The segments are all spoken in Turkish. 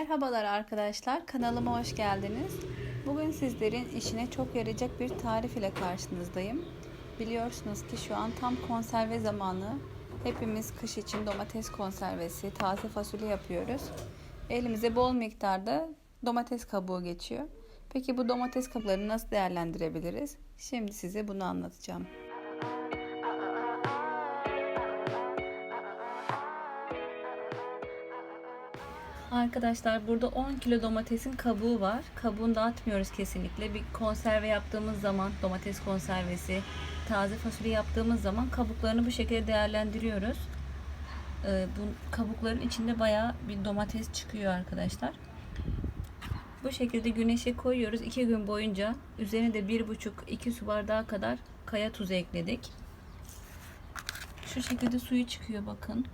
Merhabalar arkadaşlar, kanalıma hoş geldiniz. Bugün sizlerin işine çok yarayacak bir tarif ile karşınızdayım. Biliyorsunuz ki şu an tam konserve zamanı. Hepimiz kış için domates konservesi, taze fasulye yapıyoruz. Elimize bol miktarda domates kabuğu geçiyor. Peki bu domates kabuklarını nasıl değerlendirebiliriz? Şimdi size bunu anlatacağım. Arkadaşlar burada 10 kilo domatesin kabuğu var. Kabuğunu da atmıyoruz kesinlikle. Bir konserve yaptığımız zaman domates konservesi, taze fasulye yaptığımız zaman kabuklarını bu şekilde değerlendiriyoruz. Ee, bu kabukların içinde bayağı bir domates çıkıyor arkadaşlar. Bu şekilde güneşe koyuyoruz. 2 gün boyunca üzerine de 1,5-2 su bardağı kadar kaya tuzu ekledik. Şu şekilde suyu çıkıyor bakın.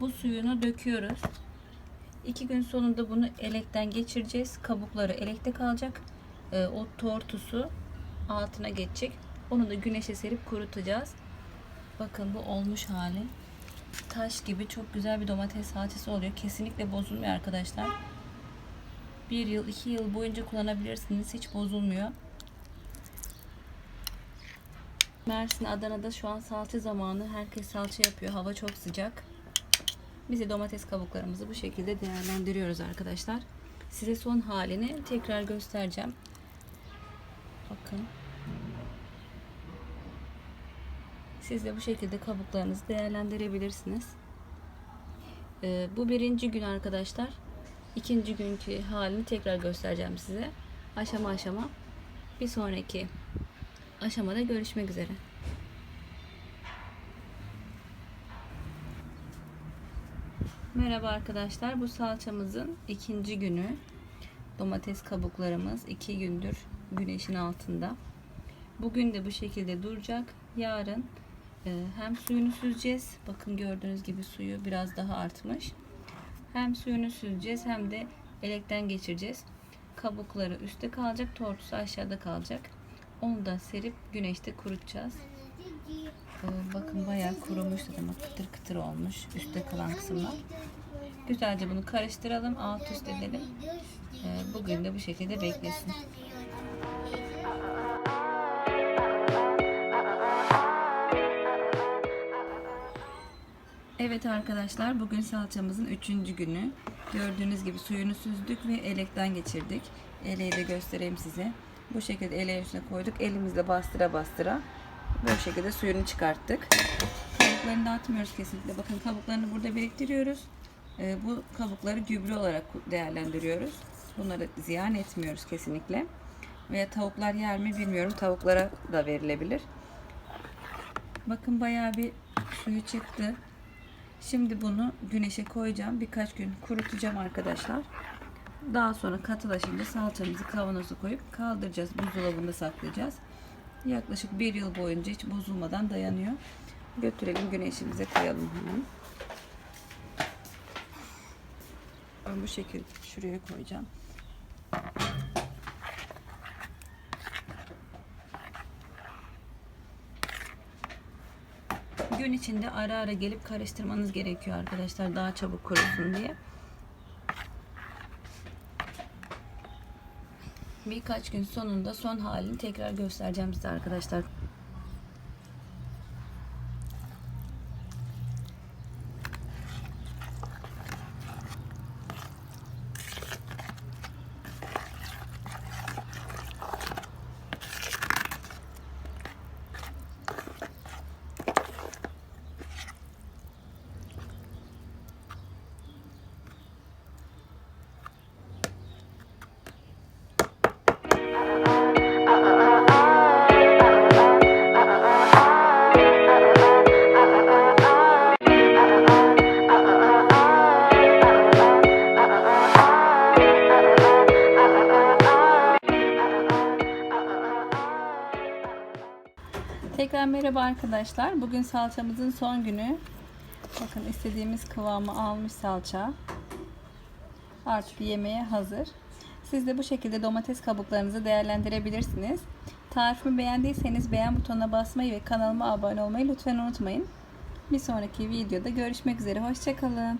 Bu suyunu döküyoruz. İki gün sonunda bunu elekten geçireceğiz. Kabukları elekte kalacak. Ee, o tortusu altına geçecek. Onu da güneşe serip kurutacağız. Bakın bu olmuş hali. Taş gibi çok güzel bir domates salçası oluyor. Kesinlikle bozulmuyor arkadaşlar. Bir yıl, iki yıl boyunca kullanabilirsiniz. Hiç bozulmuyor. Mersin, Adana'da şu an salça zamanı. Herkes salça yapıyor. Hava çok sıcak. Biz de domates kabuklarımızı bu şekilde değerlendiriyoruz arkadaşlar. Size son halini tekrar göstereceğim. Bakın. Siz de bu şekilde kabuklarınızı değerlendirebilirsiniz. Ee, bu birinci gün arkadaşlar. İkinci günkü halini tekrar göstereceğim size. Aşama aşama. Bir sonraki aşamada görüşmek üzere. Merhaba arkadaşlar. Bu salçamızın ikinci günü. Domates kabuklarımız iki gündür güneşin altında. Bugün de bu şekilde duracak. Yarın e, hem suyunu süzeceğiz. Bakın gördüğünüz gibi suyu biraz daha artmış. Hem suyunu süzeceğiz hem de elekten geçireceğiz. Kabukları üstte kalacak, tortusu aşağıda kalacak. Onu da serip güneşte kurutacağız. Ee, bakın bayağı kurumuş bak kıtır kıtır olmuş üstte kalan kısımlar. Güzelce bunu karıştıralım, alt üst edelim. Ee, bugün de bu şekilde beklesin. Evet arkadaşlar bugün salçamızın üçüncü günü. Gördüğünüz gibi suyunu süzdük ve elekten geçirdik. Eleği de göstereyim size. Bu şekilde eleğin üstüne koyduk. Elimizle bastıra bastıra bu şekilde suyunu çıkarttık. Kabuklarını dağıtmıyoruz kesinlikle. Bakın kabuklarını burada biriktiriyoruz. Ee, bu kabukları gübre olarak değerlendiriyoruz. Bunları ziyan etmiyoruz kesinlikle. Veya tavuklar yer mi bilmiyorum. Tavuklara da verilebilir. Bakın bayağı bir suyu çıktı. Şimdi bunu güneşe koyacağım. Birkaç gün kurutacağım arkadaşlar. Daha sonra katılaşınca salçamızı kavanoza koyup kaldıracağız. Buzdolabında saklayacağız. Yaklaşık bir yıl boyunca hiç bozulmadan dayanıyor. Götürelim güneşimize koyalım hemen. Ben bu şekilde şuraya koyacağım. Gün içinde ara ara gelip karıştırmanız gerekiyor arkadaşlar daha çabuk kurusun diye. Birkaç gün sonunda son halini tekrar göstereceğim size arkadaşlar. Tekrar merhaba arkadaşlar. Bugün salçamızın son günü. Bakın istediğimiz kıvamı almış salça. Artık yemeğe hazır. Siz de bu şekilde domates kabuklarınızı değerlendirebilirsiniz. Tarifimi beğendiyseniz beğen butonuna basmayı ve kanalıma abone olmayı lütfen unutmayın. Bir sonraki videoda görüşmek üzere. Hoşçakalın.